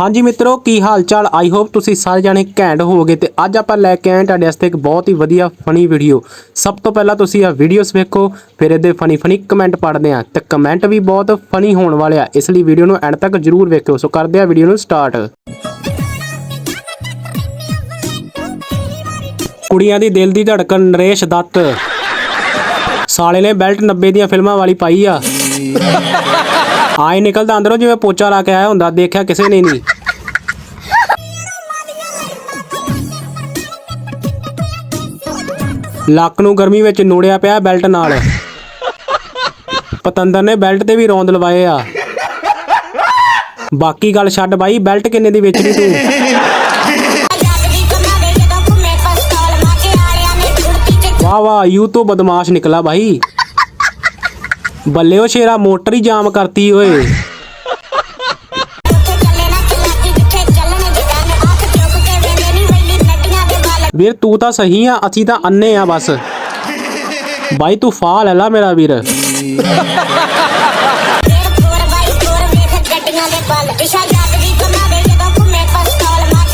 ਹਾਂਜੀ ਮਿੱਤਰੋ, ਕੀ ਹਾਲ ਚਾਲ ਆਈ ਹੋਪ ਤੁਸੀਂ ਸਾਰੇ ਜਾਣੇ ਘੈਂਟ ਹੋਵੋਗੇ ਤੇ ਅੱਜ ਆਪਾਂ ਲੈ ਕੇ ਆਏ ਤੁਹਾਡੇ ਵਾਸਤੇ ਇੱਕ ਬਹੁਤ ਹੀ ਵਧੀਆ ਫਨੀ ਵੀਡੀਓ ਸਭ ਤੋਂ ਪਹਿਲਾਂ ਤੁਸੀਂ ਇਹ ਵੀਡੀਓਸ ਵੇਖੋ, ਫਿਰ ਇਹਦੇ ਫਨੀ ਫਨੀ ਕਮੈਂਟ ਪੜ੍ਹਦੇ ਆ ਤੇ ਕਮੈਂਟ ਵੀ ਬਹੁਤ ਫਨੀ ਹੋਣ ਵਾਲੇ ਆ, ਇਸ ਲਈ ਵੀਡੀਓ ਨੂੰ ਐਂਡ ਤੱਕ ਜਰੂਰ ਵੇਖਿਓ। ਸੋ ਕਰਦੇ ਆ ਵੀਡੀਓ ਨੂੰ ਸਟਾਰਟ ਕੁੜੀਆਂ ਦੀ ਦਿਲ ਦੀ ਧੜਕਣ ਨਰੇਸ਼ ਦੱਤ। ਸਾਲੇ ਨੇ ਬੈਲਟ 90 ਦੀਆਂ ਫਿਲਮਾਂ ਵਾਲੀ ਪਾਈ ਆ। ਆਏ ਨਿਕਲਦਾ ਅੰਦਰੋਂ, ਜਿਵੇਂ ਪੋਚਾ ਲਾ ਕੇ ਆਇਆ ਹੁੰਦਾ, ਦੇਖਿਆ ਕਿਸੇ ਨੇ ਨਹੀਂ। ਲੱਕ ਨੂੰ ਗਰਮੀ ਵਿੱਚ ਨੋੜਿਆ ਪਿਆ ਬੈਲਟ ਨਾਲ। ਪਤੰਦਰ ਨੇ ਬੈਲਟ ਤੇ ਵੀ ਰੌਂਦ ਲਵਾਏ ਆ। ਬਾਕੀ ਗੱਲ ਛੱਡ ਬਾਈ, ਬੈਲਟ ਕਿੰਨੇ ਦੀ ਵੇਚਣੀ ਤੂੰ? ਵਾਹ ਵਾਹ, ਯੂ ਤੋਂ ਬਦਮਾਸ਼ ਨਿਕਲਾ ਭਾਈ ਬੱਲੇ ਉਹ ਸ਼ੇਰਾ, ਮੋਟਰ ਹੀ ਜਾਮ ਕਰਤੀ ਓਏ। ਵੀਰ, ਤੂੰ ਤਾਂ ਸਹੀ ਆ, ਅਸੀਂ ਤਾਂ ਅੰਨੇ ਆ ਬਸ। ਬਾਈ, ਤੂੰ ਫਾ ਲੈ ਲਾ ਮੇਰਾ ਵੀਰ।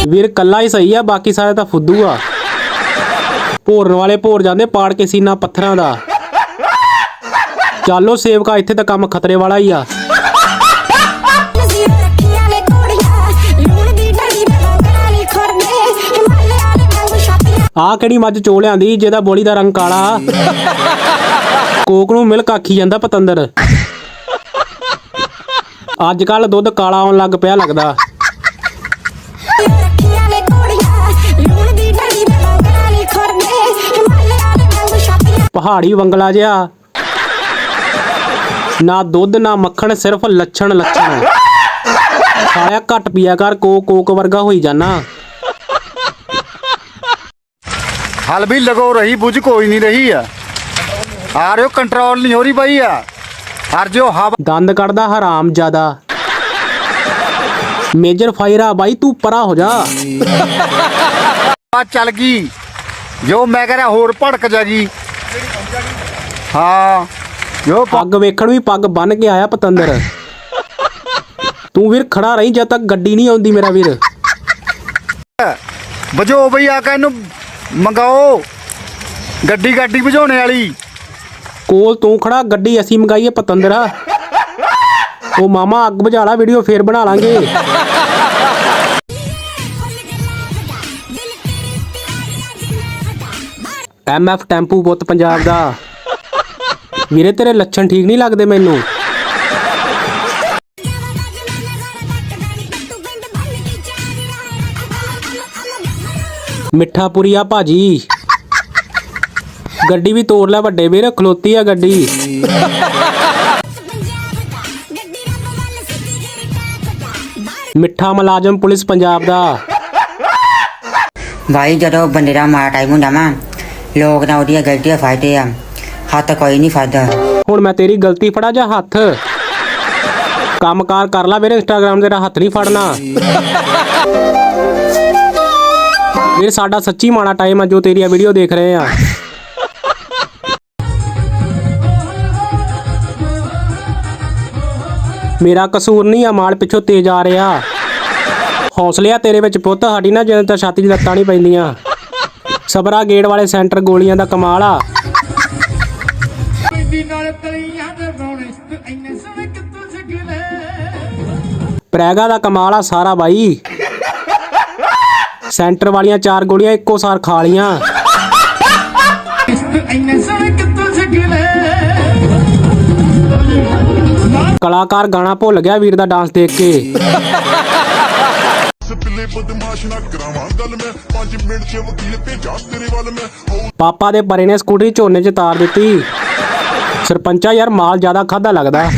ਵੀਰ, ਕੱਲਾ ਹੀ ਸਹੀ ਆ, ਬਾਕੀ ਸਾਰੇ ਤਾਂ ਫੁੱਦੂ ਆ। ਭੋਰਨ ਵਾਲੇ ਭੋਰ ਜਾਂਦੇ, ਪਾੜ ਕੇ ਸੀਨਾ ਪੱਥਰਾਂ ਦਾ। ਚੱਲੋ ਸੇਵਕਾ ਇੱਥੇ ਤਾਂ ਕੰਮ ਖਤਰੇ ਵਾਲਾ ਹੀ ਆ। ਨਜ਼ੀਰ ਆਹ ਕਿਹੜੀ ਮੱਝ ਚੋਲਿਆਂ ਦੀ ਜਿਹਦਾ ਬੋਲੀ ਦਾ ਰੰਗ ਕਾਲਾ ਕੋਕ ਨੂੰ ਮਿਲਕ ਆਖੀ ਜਾਂਦਾ ਪਤੰਦਰ। ਅੱਜ ਕੱਲ ਦੁੱਧ ਕਾਲਾ ਆਉਣ ਲੱਗ ਪਿਆ ਲੱਗਦਾ। ਪਹਾੜੀ ਬੰਗਲਾ ਜਿਹਾ ਲੂਣ ਦੀ ਢੜੀ ਬਲੋਕਰਾਂ ਨਹੀਂ ਖੜਦੇ ਹਿਮਾਲਿਆ ਵਾਲੇ ਵਾਂਗੂ ਛਾਤੀਆਂ ਪਹਾੜੀ ਵੰਗਲਾ ਜਿਹਾ ਨਾ ਦੁੱਧ ਨਾ ਮੱਖਣ ਸਿਰਫ ਲੱਛਣ ਲੱਛਣ। ਸਾਲਿਆ ਘੱਟ ਪੀਆ ਕਰ ਕੋ ਕੋਕ ਵਰਗਾ ਹੋਈ ਜਾਣਾ ਹਲ ਵੀ ਲਗੋ ਰਹੀ ਬੁਝ ਕੋਈ ਨਹੀਂ ਰਹੀ ਆ। ਆ ਰਿਓ ਕੰਟਰੋਲ ਨਹੀਂ ਹੋ ਰਹੀ ਬਾਈ ਆ। ਹਰ ਜੋ ਹਵਾ ਦੰਦ ਕੱਢਦਾ ਹਰਾਮ ਜ਼ਿਆਦਾ। ਮੇਜਰ ਫਾਇਰਾ ਬਾਈ ਤੂੰ ਪਰਾ ਹੋ ਜਾ। ਆ ਚੱਲ ਗਈ। ਜੋ ਮੈਂ ਕਹ ਹੋਰ ਭੜਕ ਜਾਗੀ। ਹਾਂ। प- ਪੱਗ ਵੇਖਣ ਵੀ ਪੱਗ ਬੰਨ ਕੇ ਆਇਆ ਪਤੰਦਰ। ਤੂੰ ਵੀਰ ਖੜਾ ਰਹੀਂ ਜਦ ਤੱਕ ਗੱਡੀ ਨਹੀਂ ਆਉਂਦੀ ਮੇਰਾ ਵੀਰ। ਬਜੋ ਬਈ ਆ ਕੇ ਇਹਨੂੰ ਮੰਗਾਓ। ਗੱਡੀ ਗੱਡੀ ਭਜਾਉਣੇ ਵਾਲੀ। ਕੋਲ ਤੂੰ ਖੜਾ ਗੱਡੀ ਅਸੀਂ ਮੰਗਾਈਏ ਪਤੰਦਰਾ। ਉਹ ਮਾਮਾ ਅੱਗ ਬੁਝਾ ਲਾ ਵੀਡੀਓ ਫੇਰ ਬਣਾ ਲਾਂਗੇ। ਐਮਐਫ ਟੈਂਪੂ ਪੁੱਤ ਪੰਜਾਬ ਦਾ। ਵੀਰੇ, ਤੇਰੇ ਲੱਛਣ ਠੀਕ ਨਹੀਂ ਲੱਗਦੇ ਮੈਨੂੰ। ਮਿੱਠਾਪੁਰੀ ਆ ਭਾਜੀ। ਗੱਡੀ ਵੀ ਤੋੜ ਲੈ ਵੱਡੇ ਵੀਰ, ਖਲੋਤੀ ਆ ਗੱਡੀ। ਮਿੱਠਾ ਮੁਲਾਜ਼ਮ ਪੁਲਿਸ ਪੰਜਾਬ ਦਾ। ਭਾਈ ਜਦੋਂ ਬੰਦੇ ਦਾ ਮਾੜਾ ਟਾਈਮ ਹੁੰਦਾ ਨਾ ਲੋਕ ਨਾ ਉਹਦੀਆਂ ਗਲਤੀਆਂ ਫਾਇਦੇ ਆ। ਹੱਥ ਕੋਈ ਨਹੀਂ ਫੜਦਾ। ਹੁਣ ਮੈਂ ਤੇਰੀ ਗਲਤੀ ਫੜਾ ਜਾਂ ਹੱਥ? ਕੰਮਕਾਰ ਕਰ ਲੈ ਵੀਰੇ ਇੰਸਟਾਗ੍ਰਾਮ ਤੇਰਾ ਹੱਥ ਨਹੀਂ ਫੜਨਾ। ਵੀਰ ਸਾਡਾ ਸੱਚੀ ਮਾੜਾ ਟਾਈਮ ਆ ਜੋ ਤੇਰੀਆਂ ਵੀਡੀਓ ਦੇਖ ਰਹੇ ਆ। ਮੇਰਾ ਕਸੂਰ ਨਹੀਂ ਆ, ਮਾਲ ਪਿੱਛੋਂ ਤੇਜ਼ ਆ ਰਿਹਾ। ਹੌਸਲੇ ਆ ਤੇਰੇ ਵਿੱਚ ਪੁੱਤ, ਸਾਡੀ ਨਾ ਜਦੋਂ ਤਾਂ ਛਾਤੀ 'ਚ ਲੱਤਾਂ ਨਹੀਂ ਪੈਂਦੀਆਂ। ਸਬਰਾ ਗੇਟ ਵਾਲੇ ਸੈਂਟਰ ਗੋਲੀਆਂ ਦਾ ਕਮਾਲ ਆ। ਪੈਂਦੀ ਨਾਲ ਤਲੀਆਂ ਦੇ ਰੌਣੇ ਤੇ ਇੰਨੇ ਸੋਹਣੇ ਕਿੱਥੋਂ ਸਿੱਖਲੇ ਪ੍ਰੈਗਾ ਦਾ ਕਮਾਲ ਆ ਸਾਰਾ ਬਾਈ। ਸੈਂਟਰ ਵਾਲੀਆਂ ਚਾਰ ਗੋਲੀਆਂ ਇੱਕੋ ਸਾਰ ਖਾ ਲੀਆਂ ਤੇ ਇੰਨੇ ਸੋਹਣੇ ਕਿੱਥੋਂ ਸਿੱਖਲੇ ਕਲਾਕਾਰ ਗਾਣਾ ਭੁੱਲ ਗਿਆ ਵੀਰ ਦਾ ਡਾਂਸ ਦੇਖ ਕੇ। ਪਿੱਲੇ ਬਦਮਾਸ਼ ਨਾ ਕਰਾਵਾਂ ਗੱਲ ਮੈਂ। 5 ਮਿੰਟ ਚ ਵਕੀਲ ਭੇਜਾਂ ਤੇਰੇ ਵੱਲ ਮੈਂ। ਹੋ ਪਾਪਾ ਦੇ ਪਰੇ ਨੇ ਸਕੂਟਰੀ ਝੋਨੇ 'ਚ ਤਾਰ ਦਿੱਤੀ। ਸਰਪੰਚਾ ਯਾਰ ਮਾਲ ਜ਼ਿਆਦਾ ਖਾਦਾ ਲੱਗਦਾ।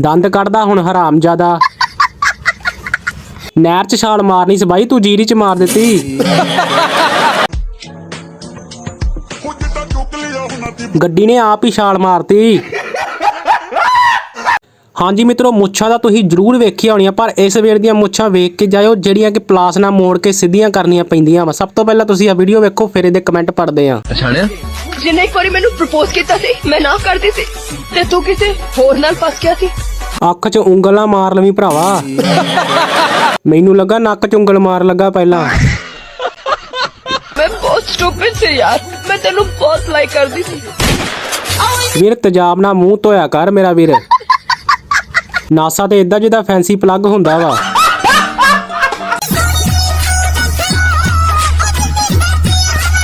ਦੰਦ ਕੱਢਦਾ ਹੁਣ ਹਰਾਮ ਜ਼ਿਆਦਾ। ਨਹਿਰ 'ਚ ਛਾਲ ਮਾਰਨੀ ਸੀ ਬਾਈ, ਤੂੰ ਜੀਰੀ 'ਚ ਮਾਰ ਦਿੱਤੀ। ਗੱਡੀ ਨੇ ਆਪ ਹੀ ਛਾਲ ਮਾਰਤੀ। ਹਾਂਜੀ ਮਿੱਤਰੋ ਮੁੱਛਾਂ ਦਾ ਤੁਸੀਂ ਜ਼ਰੂਰ ਵੇਖੀਆਂ ਹੋਣੀਆਂ ਪਰ ਇਸ ਵੇਰ ਦੀਆਂ ਮੁੱਛਾਂ ਵੇਖ ਕੇ ਜਾਇਓ ਜਿਹੜੀਆਂ ਕਿ ਪਲਾਸ ਨਾਲ ਮੋੜ ਕੇ ਸਿੱਧੀਆਂ ਕਰਨੀਆਂ ਪੈਂਦੀਆਂ ਵਾ। ਸਭ ਤੋਂ ਪਹਿਲਾਂ ਤੁਸੀਂ ਆ ਵੀਡੀਓ ਵੇਖੋ ਫਿਰ ਇਹਦੇ ਕਮੈਂਟ ਪੜ੍ਹਦੇ ਆ। ਜਿੰਨੇ ਇੱਕ ਵਾਰੀ ਮੈਨੂੰ ਪ੍ਰਪੋਜ਼ ਕੀਤਾ ਸੀ ਮੈਂ ਨਾ ਕਰਦੀ ਸੀ ਤੇ ਤੂੰ ਕਿਸੇ ਹੋਰ ਨਾਲ ਫਸ ਗਿਆ ਸੀ। ਅੱਖ 'ਚ ਉਂਗਲਾਂ ਮਾਰ ਲਵੀਂ ਭਰਾਵਾ। ਮੈਨੂੰ ਲੱਗਾ ਨੱਕ 'ਚ ਉਂਗਲ ਮਾਰ ਲੱਗਾ ਪਹਿਲਾਂ। ਮੈਂ ਬਹੁਤ ਸਟੂਪਿਡ ਸੀ ਯਾਰ ਮੈਂ ਤੈਨੂੰ ਬਹੁਤ ਲਾਈਕ ਕਰਦੀ ਸੀ। ਵੀਰ ਤੇਜ਼ਾਬ ਨਾਲ ਮੂੰਹ ਧੋਇਆ ਕਰ ਮੇਰਾ ਵੀਰ। ਨਾਸਾ ਤੇ ਇਦਾਂ ਜਿਹਦਾ ਫੈਂਸੀ ਪਲੱਗ ਹੁੰਦਾ ਵਾ।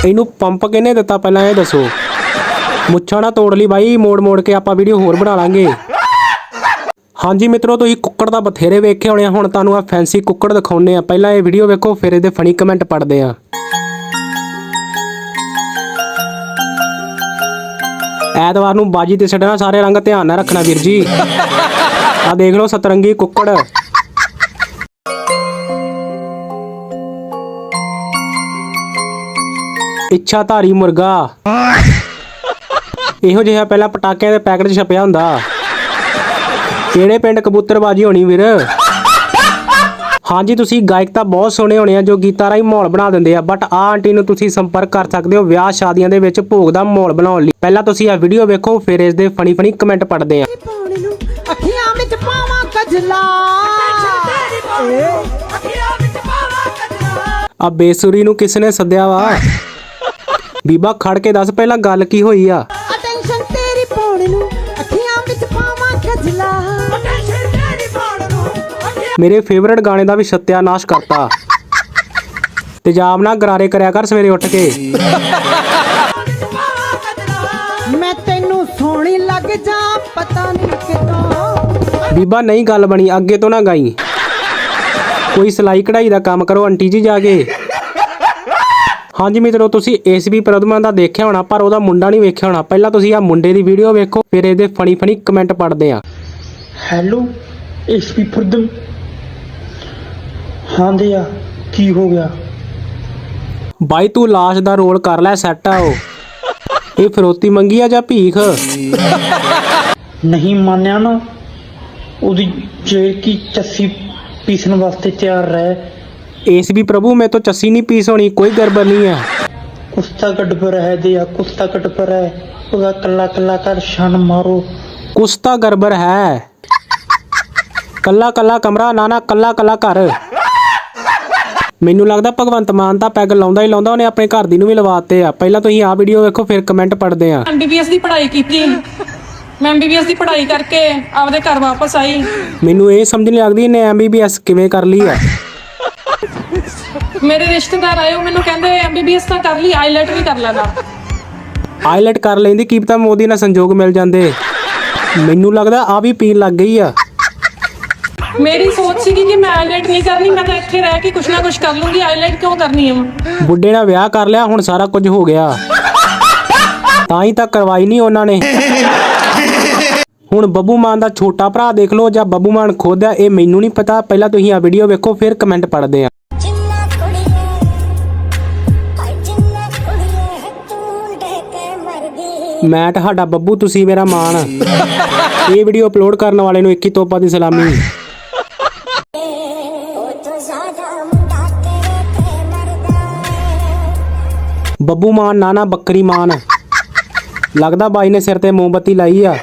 ਇਹਨੂੰ ਪੰਪ ਕਿਹਨੇ ਦਿੱਤਾ ਪਹਿਲਾਂ ਇਹ ਦੱਸੋ? ਮੁੱਛਾਂ ਨਾ ਤੋੜ ਲਈ ਬਾਈ, ਮੋੜ ਮੋੜ ਕੇ ਆਪਾਂ ਵੀਡੀਓ ਹੋਰ ਬਣਾ ਲਾਂਗੇ। ਹਾਂਜੀ ਮਿੱਤਰੋ, ਤੁਸੀਂ ਕੁੱਕੜ ਦਾ ਬਥੇਰੇ ਵੇਖੇ ਹੋਣੇ ਆ, ਹੁਣ ਤੁਹਾਨੂੰ ਆ ਫੈਂਸੀ ਕੁੱਕੜ ਦਿਖਾਉਨੇ ਆ। ਪਹਿਲਾਂ ਇਹ ਵੀਡੀਓ ਵੇਖੋ, ਫਿਰ ਇਹਦੇ ਫਨੀ ਕਮੈਂਟ ਪੜਦੇ ਆ। ਐਤਵਾਰ ਨੂੰ ਬਾਜੀ ਤੇ ਛੱਡਣਾ, ਸਾਰੇ ਰੰਗ ਧਿਆਨ ਨਾਲ ਰੱਖਣਾ ਵੀਰ ਜੀ। ਆ ਦੇਖ ਲਓ ਸਤਰੰਗੀ ਕੁੱਕੜ। ਇੱਛਾ ਧਾਰੀ ਮੁਰਗਾ। ਇਹੋ ਜਿਹਾ ਪਹਿਲਾਂ ਪਟਾਕਿਆਂ ਦੇ ਪੈਕਟ 'ਚ ਛਪਿਆ ਹੁੰਦਾ। ਕਿਹੜੇ ਪਿੰਡ ਕਬੂਤਰਬਾਜੀ ਹੋਣੀ ਵੀਰ? ਹਾਂਜੀ, ਤੁਸੀਂ ਗਾਇਕ ਤਾਂ ਬਹੁਤ ਸੋਹਣੇ ਹੋਣੇ ਆ ਜੋ ਗੀਤਾਂ ਰਾਹੀਂ ਮਾਹੌਲ ਬਣਾ ਦਿੰਦੇ ਆ ਬਟ ਆ ਆਂਟੀ ਨੂੰ ਤੁਸੀਂ ਸੰਪਰਕ ਕਰ ਸਕਦੇ ਹੋ ਵਿਆਹ ਸ਼ਾਦੀਆਂ ਦੇ ਵਿੱਚ ਭੋਗ ਦਾ ਮਾਹੌਲ ਬਣਾਉਣ ਲਈ। ਪਹਿਲਾਂ ਤੁਸੀਂ ਆ ਵੀਡੀਓ ਵੇਖੋ, ਫਿਰ ਇਸ ਦੇ ਫਨੀ ਫਨੀ ਕਮੈਂਟ ਪੜਦੇ ਆ। ਕਜਲਾ। ਆ ਬੇਸੁਰੀ ਨੂੰ ਕਿਸ ਨੇ ਸੱਦਿਆ ਵਾ? ਬੀਬਾ ਖੜ ਕੇ ਦੱਸ ਪਹਿਲਾਂ ਗੱਲ ਕੀ ਹੋਈ ਆ? ਅਟੈਂਸ਼ਨ ਤੇਰੀ ਪਾਉਣ ਨੂੰ ਅੱਖੀਆਂ ਵਿੱਚ ਪਾਵਾਂ ਕਜਲਾ। ਅਟੈਂਸ਼ਨ ਤੇਰੀ ਪਾਉਣ ਨੂੰ ਮੇਰੇ ਫੇਵਰਿਟ ਗਾਣੇ ਦਾ ਵੀ ਸਤਿਆਨਾਸ਼ ਕਰਤਾ। ਤੇਜ਼ਾਬ ਨਾਲ ਗਰਾਰੇ ਕਰਿਆ ਕਰ ਸਵੇਰੇ ਉੱਠ ਕੇ। ਮੈਂ ਤੈਨੂੰ ਸੋਹਣੀ ਲੱਗ ਜਾ ਪਤਾ ਨਹੀਂ ਕਿਦੋਂ ਬੀਬਾ ਨਹੀਂ ਗੱਲ ਬਣੀ ਅੱਗੇ ਤੋਂ ਨਾ ਗਾਈ। ਕੋਈ ਸਿਲਾਈ ਕਢਾਈ ਦਾ ਕੰਮ ਕਰੋ ਆਂਟੀ ਜੀ ਜਾ ਕੇ। ਹਾਂਜੀ ਮਿੱਤਰੋ ਤੁਸੀਂ ਏਸਬੀ ਪ੍ਰਦਮਨ ਦਾ ਦੇਖਿਆ ਹੋਣਾ ਪਰ ਉਹਦਾ ਮੁੰਡਾ ਨਹੀਂ ਵੇਖਿਆ ਹੋਣਾ। ਪਹਿਲਾਂ ਤੁਸੀਂ ਆ ਮੁੰਡੇ ਦੀ ਵੀਡੀਓ ਵੇਖੋ ਫਿਰ ਇਹਦੇ ਫਨੀ ਫਨੀ ਕਮੈਂਟ ਪੜਦੇ ਆ। ਹੈਲੋ ਐਸਪੀ ਫੁਰਦਮ ਹਾਂ ਦਿਆ ਕੀ ਹੋ ਗਿਆ? ਬਾਈ ਤੂੰ ਲਾਸ਼ ਦਾ ਰੋਲ ਕਰ ਲੈ ਸੈੱਟ ਆ ਉਹ। ਇਹ ਫਿਰੋਤੀ ਮੰਗੀ ਆ ਜਾਂ ਭੀਖ? ਨਹੀਂ ਮੰਨਿਆ ਨਾ। ਉਹਦੀ ਜੇਲ੍ਹ ਕੀ ਚੱਸੀ ਪੀਸਣ ਵਾਸਤੇ ਤਿਆਰ ਰਹਿ। ਏਸਬੀ ਪ੍ਰਭੂ ਮੈਂ ਤੋਂ ਚੱਸੀ ਨਹੀਂ ਪੀਸ ਹੋਣੀ ਕੋਈ ਗੜਬੜ ਨਹੀਂ ਆ। ਕੁਸਤਾ ਕੱਢ ਪਰ ਹੈ ਦਿਆ ਕੁਸਤਾ ਕੱਢ ਪਰ ਹੈ ਉਹਦਾ ਕੱਲਾ ਕੱਲਾ ਕਰ ਛਣ ਮਾਰੋ। ਤਾਂ ਗੜਬੜ ਹੈ। ਕੱਲਾ ਕੱਲਾ ਕਮਰਾ ਨਾ ਨਾ ਕੱਲਾ ਕੱਲਾ ਘਰ। ਮੈਨੂੰ ਲੱਗਦਾ ਭਗਵੰਤ ਮਾਨ ਤਾਂ ਪੈਗ ਲਾਉਂਦਾ ਹੀ ਲਾਉਂਦਾ ਉਹਨੇ ਆਪਣੇ ਘਰ ਦੀ ਨੂੰ ਵੀ ਲਵਾਤੇ ਆ। ਪਹਿਲਾਂ ਤੁਸੀਂ ਆਹ ਵੀਡੀਓ ਵੇਖੋ ਫਿਰ ਕਮੈਂਟ ਪੜਦੇ ਆ। ਐਮਬੀਬੀਐਸ ਦੀ ਪੜ੍ਹਾਈ ਕੀਤੀ। ਮੈਂ ਐਮਬੀਬੀਐਸ ਦੀ ਪੜ੍ਹਾਈ ਕਰਕੇ ਆਪਦੇ ਘਰ ਵਾਪਸ ਆਈ। ਮੈਨੂੰ ਇਹ ਸਮਝ ਨਹੀਂ ਲੱਗਦੀ ਇਹਨੇ ਐਮਬੀਬੀਐਸ ਕਿਵੇਂ ਕਰ ਲਈ ਆ। ਮੇਰੇ ਰਿਸ਼ਤੇਦਾਰ ਆਏ ਉਹ ਮੈਨੂੰ ਕਹਿੰਦੇ ਐਮਬੀਬੀਐਸ ਤਾਂ ਕਰ ਲਈ ਆਈਲੈਟ ਵੀ ਕਰ ਲੈਣਾ। ਆਈਲੈਟ ਕਰ ਲੈਂਦੀ ਕੀ ਪਤਾ ਮੋਦੀ ਨਾਲ ਸੰਜੋਗ ਮਿਲ ਜਾਂਦੇ। ਮੈਨੂੰ ਲੱਗਦਾ ਆ ਵੀ ਪੀਣ ਲੱਗ ਗਈ ਆ। ਮੇਰੀ ਸੋਚ ਸੀਗੀ ਕਿ ਮੈਂ ਆਈਲੈਟ ਨਹੀਂ ਕਰਨੀ ਮੈਂ ਤਾਂ ਇੱਥੇ ਰਹਿ ਕੇ ਕੁਛ ਨਾ ਕੁਛ ਕਰ ਲੂੰਗੀ ਆਈਲੈਟ ਕਿਉਂ ਕਰਨੀ ਹੈ ਬੁੱਢੇ ਨਾਲ ਵਿਆਹ ਕਰ ਲਿਆ ਹੁਣ ਸਾਰਾ ਕੁਝ ਹੋ ਗਿਆ। ਤਾਂ ਹੀ ਤਾਂ ਕਰਵਾਈ ਨਹੀਂ ਉਹਨਾਂ ਨੇ। ਹੁਣ ਬੱਬੂ ਮਾਨ ਦਾ ਛੋਟਾ ਭਰਾ ਦੇਖ ਲਓ ਜਾਂ ਬੱਬੂ ਮਾਨ ਖੁਦ ਆ ਇਹ ਮੈਨੂੰ ਨਹੀਂ ਪਤਾ। ਪਹਿਲਾਂ ਤੁਸੀਂ ਆ ਵੀਡੀਓ ਵੇਖੋ ਫਿਰ ਕਮੈਂਟ ਪੜਦੇ ਆ ਮੈਂ ਤੁਹਾਡਾ ਬੱਬੂ ਤੁਸੀਂ ਮੇਰਾ ਮਾਨ। ਇਹ ਵੀਡੀਓ ਅਪਲੋਡ ਕਰਨ ਵਾਲੇ ਨੂੰ 21 ਤੋਪਾਂ ਦੀ ਸਲਾਮੀ। ਬੱਬੂ ਮਾਨ ਨਾਨਾ ਬੱਕਰੀ ਮਾਨ। ਲੱਗਦਾ ਬਾਈ ਨੇ ਸਿਰ ਤੇ ਮੋਮਬੱਤੀ ਲਾਈ ਆ।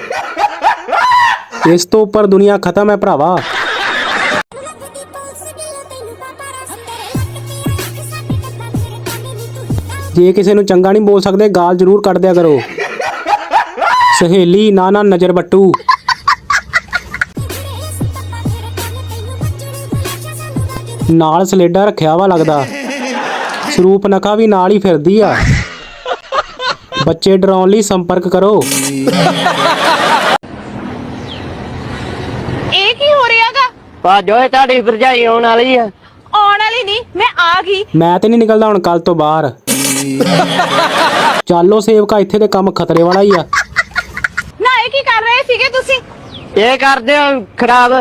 ਇਸ ਤੋਂ ਉੱਪਰ ਦੁਨੀਆ ਖਤਮ ਹੈ ਭਰਾਵਾ। ਜੇ ਕਿਸੇ ਨੂੰ ਚੰਗਾ ਨਹੀਂ ਬੋਲ ਸਕਦੇ, ਗਾਲ ਜ਼ਰੂਰ ਕੱਢ ਦਿਆ ਕਰੋ। ਸਹੇਲੀ ਨਾ ਨਾ ਨਜ਼ਰ ਬੱਟੂ। ਨਾਲ ਸਲੇਡਾ ਰੱਖਿਆ ਵਾ ਲੱਗਦਾ। ਸਰੂਪ ਨਖਾ ਵੀ ਨਾਲ ਹੀ ਫਿਰਦੀ ਆ। ਬੱਚੇ ਡਰਾਉਣ ਲਈ ਸੰਪਰਕ ਕਰੋ। ਇਹ ਕੀ ਹੋ ਰਿਹਾਗਾ? ਭਾਜੋ ਇਹ ਤੁਹਾਡੀ ਭਰਜਾਈ ਆਉਣ ਵਾਲੀ ਆ। ਆਉਣ ਵਾਲੀ ਨਹੀਂ ਮੈਂ ਆ ਗਈ। ਮੈਂ ਤੇ ਨਹੀਂ ਨਿਕਲਦਾ ਹੁਣ ਕੱਲ ਤੋਂ ਬਾਹਰ। ਚਾਲੋ ਸੇਵਕਾ ਇੱਥੇ ਦੇ ਕੰਮ ਖਤਰੇ ਵਾਲਾ ਹੀ ਆ। ਨਾ ਇਹ ਕੀ ਕਰ ਰਹੇ ਸੀਗੇ ਤੁਸੀਂ? ਇਹ ਕਰਦੇ ਹੋ ਖਰਾਬ।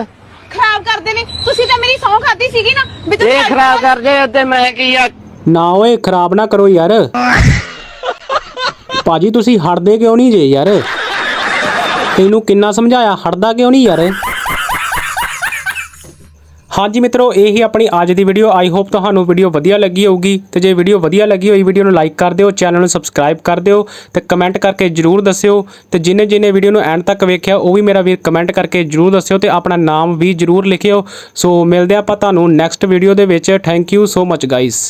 ਖਰਾਬ ਕਰਦੇ ਨੇ। ਤੁਸੀਂ ਤਾਂ ਮੇਰੀ ਸੌਂ ਖਾਦੀ ਸੀਗੀ ਨਾ ਵੀ ਇਹ ਖਰਾਬ ਕਰਦੇ ਹੋ ਤੇ ਮੈਂ ਕੀ ਆ? ਨਾ ਓਏ ਖਰਾਬ ਨਾ ਕਰੋ ਯਾਰ। ਭਾਜੀ ਤੁਸੀਂ ਹਟਦੇ ਕਿਉਂ ਨਹੀਂ ਜੇ ਯਾਰ? ਤੈਨੂੰ ਕਿੰਨਾ ਸਮਝਾਇਆ? ਹਟਦਾ ਕਿਉਂ ਨਹੀਂ ਯਾਰ? ਹਾਂਜੀ ਮਿੱਤਰੋ, ਇਹ ਹੀ ਆਪਣੀ ਅੱਜ ਦੀ ਵੀਡੀਓ ਆਈ ਹੋਪ ਤੁਹਾਨੂੰ ਵੀਡੀਓ ਵਧੀਆ ਲੱਗੀ ਹੋਊਗੀ। ਤੇ ਜੇ ਵੀਡੀਓ ਵਧੀਆ ਲੱਗੀ ਹੋਈ ਵੀਡੀਓ ਨੂੰ ਲਾਈਕ ਕਰ ਦਿਓ ਚੈਨਲ ਨੂੰ ਸਬਸਕ੍ਰਾਈਬ ਕਰ ਦਿਓ, ਤੇ ਕਮੈਂਟ ਕਰਕੇ ਜਰੂਰ ਦੱਸਿਓ। ਤੇ ਜਿਨੇ ਜਿਨੇ ਵੀਡੀਓ ਨੂੰ ਐਂਡ ਤੱਕ ਵੇਖਿਆ, ਉਹ ਵੀ ਮੇਰਾ ਵੀਰ ਕਮੈਂਟ ਕਰਕੇ ਜਰੂਰ ਦੱਸਿਓ ਤੇ ਆਪਣਾ ਨਾਮ ਵੀ ਜਰੂਰ ਲਿਖਿਓ। ਸੋ ਮਿਲਦੇ ਆਪਾਂ ਤੁਹਾਨੂੰ ਨੈਕਸਟ ਵੀਡੀਓ ਦੇ ਵਿੱਚ। Thank you so much guys